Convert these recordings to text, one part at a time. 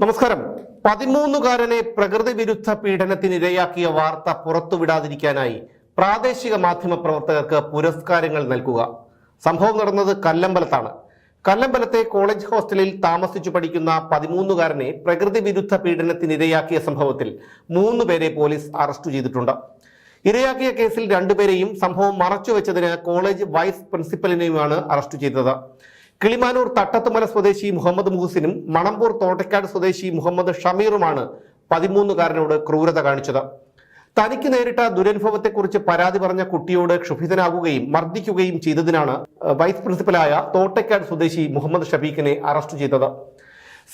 നമസ്കാരം. പതിമൂന്നുകാരനെ പ്രകൃതി വിരുദ്ധ പീഡനത്തിനിരയാക്കിയ വാർത്ത പുറത്തുവിടാതിരിക്കാനായി പ്രാദേശിക മാധ്യമ പ്രവർത്തകർക്ക് പുരസ്കാരങ്ങൾ നൽകുക. സംഭവം നടന്നത് കല്ലമ്പലത്താണ്. കല്ലമ്പലത്തെ കോളേജ് ഹോസ്റ്റലിൽ താമസിച്ചു പഠിക്കുന്ന പതിമൂന്നുകാരനെ പ്രകൃതി വിരുദ്ധ പീഡനത്തിനിരയാക്കിയ സംഭവത്തിൽ മൂന്ന് പേരെ പോലീസ് അറസ്റ്റ് ചെയ്തിട്ടുണ്ട്. ഇരയാക്കിയ കേസിൽ രണ്ടുപേരെയും സംഭവം മറച്ചുവെച്ചതിന് കോളേജ് വൈസ് പ്രിൻസിപ്പലിനെയുമാണ് അറസ്റ്റ് ചെയ്തത്. കിളിമാനൂർ തട്ടത്തുമല സ്വദേശി മുഹമ്മദ് മുഹസിനും മണമ്പൂർ തോട്ടക്കാട് സ്വദേശി മുഹമ്മദ് ഷമീറുമാണ് പതിമൂന്നുകാരനോട് ക്രൂരത കാണിച്ചത്. തനിക്ക് നേരിട്ട ദുരനുഭവത്തെക്കുറിച്ച് പരാതി പറഞ്ഞ കുട്ടിയോട് ക്ഷുഭിതനാകുകയും മർദ്ദിക്കുകയും ചെയ്തതിനാണ് വൈസ് പ്രിൻസിപ്പലായ തോട്ടക്കാട് സ്വദേശി മുഹമ്മദ് ഷഫീഖിനെ അറസ്റ്റ് ചെയ്തത്.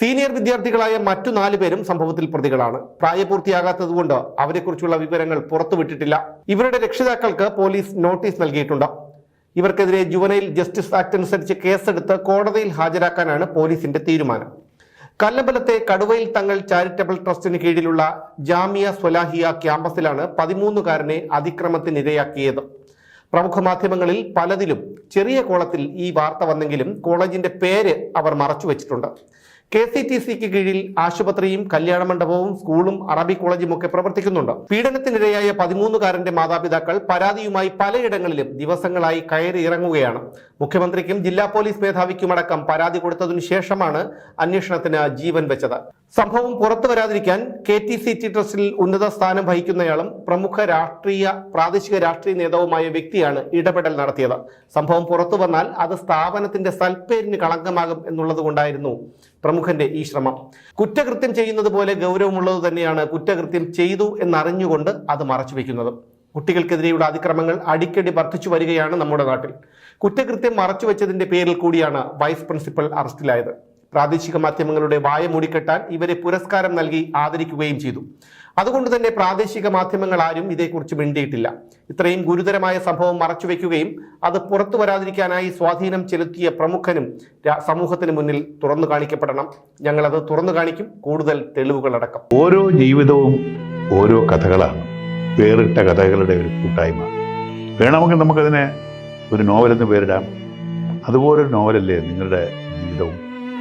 സീനിയർ വിദ്യാർത്ഥികളായ മറ്റു നാലു പേരും സംഭവത്തിൽ പ്രതികളാണ്. പ്രായപൂർത്തിയാകാത്തതുകൊണ്ട് അവരെക്കുറിച്ചുള്ള വിവരങ്ങൾ പുറത്തുവിട്ടിട്ടില്ല. ഇവരുടെ രക്ഷിതാക്കൾക്ക് പോലീസ് നോട്ടീസ് നൽകിയിട്ടുണ്ട്. ഇവർക്കെതിരെ ജുവനൈൽ ജസ്റ്റിസ് ആക്ട് അനുസരിച്ച് കേസെടുത്ത് കോടതിയിൽ ഹാജരാക്കാനാണ് പോലീസിന്റെ തീരുമാനം. കല്ലമ്പലത്തെ കടുവയിൽ തങ്ങൾ ചാരിറ്റബിൾ ട്രസ്റ്റിന് കീഴിലുള്ള ജാമിയ സ്വലാഹിയ ക്യാമ്പസിലാണ് പതിമൂന്നുകാരനെ അതിക്രമത്തിനിരയാക്കിയത്. പ്രമുഖ മാധ്യമങ്ങളിൽ പലതിലും ചെറിയ കോളത്തിൽ ഈ വാർത്ത വന്നെങ്കിലും കോളേജിന്റെ പേര് അവർ മറച്ചു വെച്ചിട്ടുണ്ട് കെ സി ടി സിക്ക് കീഴിൽ ആശുപത്രിയും കല്യാണ മണ്ഡപവും സ്കൂളും അറബി കോളേജും ഒക്കെ പ്രവർത്തിക്കുന്നുണ്ട്. പീഡനത്തിനിരയായ പതിമൂന്നുകാരന്റെ മാതാപിതാക്കൾ പരാതിയുമായി പലയിടങ്ങളിലും ദിവസങ്ങളായി കയറി ഇറങ്ങുകയാണ്. മുഖ്യമന്ത്രിക്കും ജില്ലാ പോലീസ് മേധാവിക്കുമടക്കം പരാതി കൊടുത്തതിനു ശേഷമാണ് അന്വേഷണത്തിന് ജീവൻ വെച്ചത്. സംഭവം പുറത്തു വരാതിരിക്കാൻ കെ ടി സി ടി ട്രസ്റ്റിൽ ഉന്നത സ്ഥാനം വഹിക്കുന്നയാളും പ്രമുഖ രാഷ്ട്രീയ പ്രാദേശിക രാഷ്ട്രീയ നേതാവുമായ വ്യക്തിയാണ് ഇടപെടൽ നടത്തിയത്. സംഭവം പുറത്തു വന്നാൽ അത് സ്ഥാപനത്തിന്റെ സൽപ്പേരിന് കളങ്കമാകും എന്നുള്ളതുകൊണ്ടായിരുന്നു പ്രമുഖന്റെ ഈ ശ്രമം. കുറ്റകൃത്യം ചെയ്യുന്നത് പോലെ ഗൗരവമുള്ളത് തന്നെയാണ് കുറ്റകൃത്യം ചെയ്തു എന്നറിഞ്ഞുകൊണ്ട് അത് മറച്ചുവെക്കുന്നത് കുട്ടികൾക്കെതിരെയുള്ള അതിക്രമങ്ങൾ അടിക്കടി വർദ്ധിച്ചു വരികയാണ് നമ്മുടെ നാട്ടിൽ. കുറ്റകൃത്യം മറച്ചുവെച്ചതിന്റെ പേരിൽ കൂടിയാണ് വൈസ് പ്രിൻസിപ്പൽ അറസ്റ്റിലായത്. പ്രാദേശിക മാധ്യമങ്ങളുടെ വായ മൂടിക്കെട്ടാൻ ഇവരെ പുരസ്കാരം നൽകി ആദരിക്കുകയും ചെയ്തു. അതുകൊണ്ട് തന്നെ പ്രാദേശിക മാധ്യമങ്ങൾ ആരും ഇതേക്കുറിച്ച് മിണ്ടിയിട്ടില്ല. ഇത്രയും ഗുരുതരമായ സംഭവം മറച്ചുവെക്കുകയും അത് പുറത്തു വരാതിരിക്കാനായി സ്വാധീനം ചെലുത്തിയ പ്രമുഖനും സമൂഹത്തിന് മുന്നിൽ തുറന്നു കാണിക്കപ്പെടണം. ഞങ്ങളത് തുറന്നു കാണിക്കും. കൂടുതൽ തെളിവുകളടക്കം. ഓരോ ജീവിതവും ഓരോ കഥകളാണ്. വേറിട്ട കഥകളുടെ ഒരു കൂട്ടായ്മ. വേണമെങ്കിൽ നമുക്കതിനെ ഒരു നോവലെന്ന് പേരിടാം. അതുപോലൊരു നോവലല്ലേ നിങ്ങളുടെ ജീവിതവും?